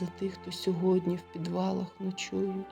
за тих, хто сьогодні в підвалах ночують,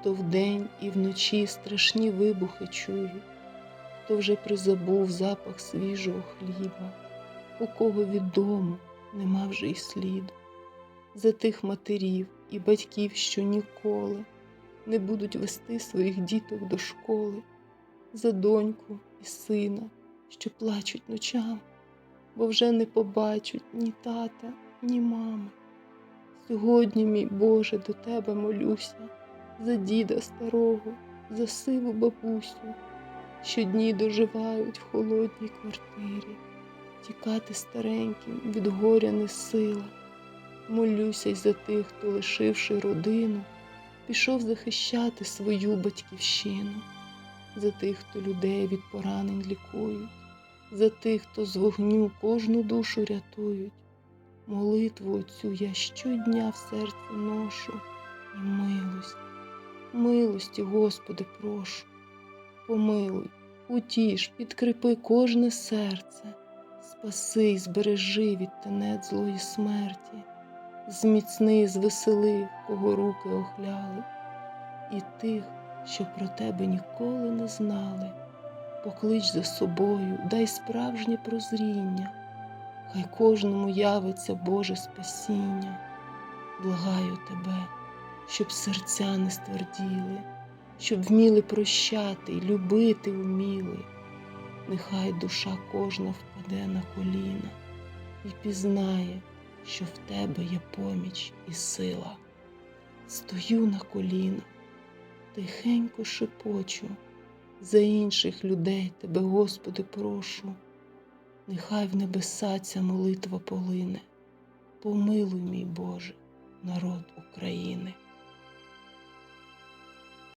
хто вдень і вночі страшні вибухи чують, хто вже призабув запах свіжого хліба, у кого від дому нема вже й сліду, за тих матерів і батьків, що ніколи не будуть вести своїх діток до школи, за доньку і сина, що плачуть ночами, бо вже не побачать ні тата, ні мами. Сьогодні, мій Боже, до Тебе молюся, за діда старого, за сиву бабусю, що дні доживають в холодній квартирі, тікати стареньким від горя не сила. Молюся й за тих, хто, лишивши родину, пішов захищати свою батьківщину, за тих, хто людей від поранень лікують, за тих, хто з вогню кожну душу рятують. Молитву цю я щодня в серці ношу і милость, милості, Господи, прошу, помилуй, утіш, підкріпи кожне серце, спаси й збережи від тенет злої смерті, зміцни, звесели, кого руки охляли, і тих, що про тебе ніколи не знали, поклич за собою, дай справжнє прозріння. Хай кожному явиться Боже спасіння, благаю тебе, щоб серця не стверділи, щоб вміли прощати й любити вміли. Нехай душа кожна впаде на коліна і пізнає, що в тебе є поміч і сила. Стою на колінах, тихенько шепочу, за інших людей тебе, Господи, прошу. Нехай в небеса ця молитва полине. Помилуй, мій Боже, народ України.